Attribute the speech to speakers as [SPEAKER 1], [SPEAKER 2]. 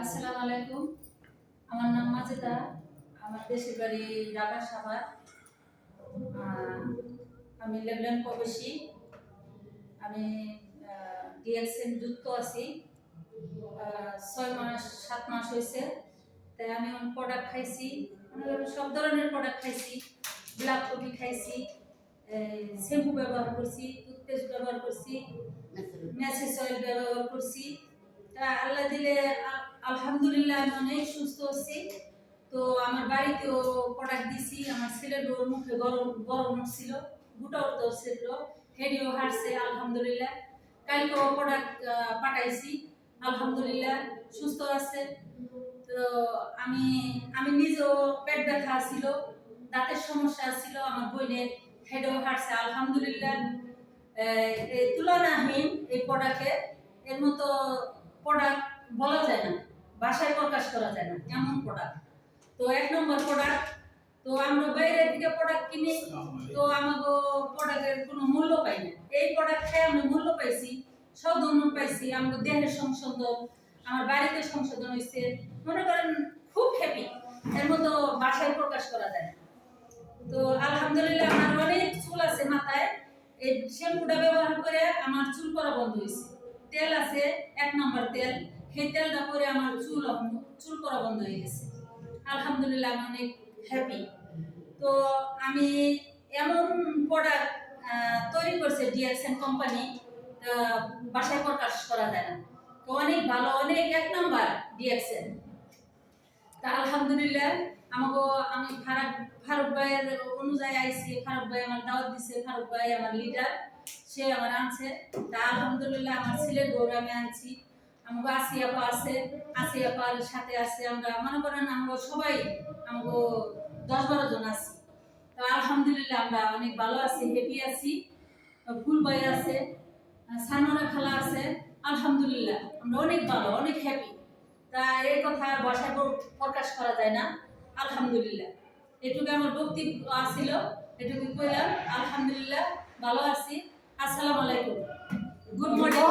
[SPEAKER 1] আসসালামু আলাইকুম। আমার নাম মাজেদা। আমার দেশের বাড়ি রাগা সাভার আমি লেবলেন প্রবেশী আমি ডিএক্সএন যুক্ত আছি। ছয় মাস সাত মাস হয়েছে। তাই আমি অনেক প্রোডাক্ট খাইছি। অনেক সব ধরনের প্রোডাক্ট খাইছি। ব্ল্যাক কফি খাইছি। শ্যাম্পু ব্যবহার করছি টুথপেস্ট ব্যবহার করছি। মেসেজ অয়েল ব্যবহার করছি। তা আল্লাহ দিলে আলহামদুলিল্লাহ আমি অনেক সুস্থ আছি। তো আমার বাড়িতেও প্রোডাক্ট দিছি, আমার ছেলের ওর মুখে গরম গরম উঠছিল, গুটা উঠতে হচ্ছিল হেডিও হারছে, আলহামদুলিল্লাহ। কালকেও প্রোডাক্ট পাঠাইছি, আলহামদুলিল্লাহ, সুস্থ আছে। তো আমি আমি নিজেও পেট ব্যথা ছিল দাঁতের সমস্যা ছিল আমার বোনের হেডেও হারছে, আলহামদুলিল্লাহ। তুলনাহীন এই প্রোডাক্টে এর মতো প্রোডাক্ট বলা যায় না ভাষায় প্রকাশ করা যায় না, এমন প্রোডাক্ট তো এক নম্বর প্রোডাক্ট তো আমরা বাইরে থেকে প্রোডাক্ট কিনি, তো আমাকে প্রোডাক্টের কোনো মূল্য পাই না। এই প্রোডাক্ট খেয়ে আমরা মূল্য পাইছি সৌজন্য পাইছি আমাদের দেহের সংশোধন, আমার বাড়িতে সংশোধন হয়েছে মনে করেন খুব হ্যাপি এর মতো ভাষায় প্রকাশ করা যায় তো আলহামদুলিল্লাহ আমার অনেক চুল আছে মাথায়, এই শ্যাম্পুটা ব্যবহার করে আমার চুল পড়া বন্ধ হয়েছে তেল আছে, এক নম্বর তেল। সেই তেলটা পরে আমার চুল চুল পড়া বন্ধ হয়ে গেছে। আলহামদুলিল্লাহ আমি অনেক হ্যাপি তো আমি এমন প্রোডাক্ট তৈরি করছে ডিএক্সএন কোম্পানি বাসায় প্রকাশ করা যায় না। তো অনেক ভালো, অনেক এক নম্বর ডিএক্সএন তা আলহামদুলিল্লাহ আমাকে আমি ফারাক, ফারুক ভাইয়ের অনুযায়ী আইছি, ফারুক ভাই আমার দাওয়াত দিছে, ফারুক ভাই আমার লিডার সে আমার আনছে। তা আলহামদুলিল্লাহ আমার ছেলের গৌর আমি আনছি আমাকে আসিয়াপা আছে আসিয়াপার সাথে আছে আমরা। মনে করেন আমরা সবাই আমাকে দশ বারো জন আছি। তো আলহামদুলিল্লাহ আমরা অনেক ভালো আছি হ্যাপি আছি। ফুল ভাই আছে সানোরা খালা আছে, আলহামদুলিল্লাহ আমরা অনেক ভালো, অনেক হ্যাপি তা এই কথা প্র- প্রকাশ করা যায় না। আলহামদুলিল্লাহ। এটুকু আমার বক্তব্য আসিল এটুকু কইলাম আলহামদুলিল্লাহ ভালো আছি। আসসালামু আলাইকুম। Good morning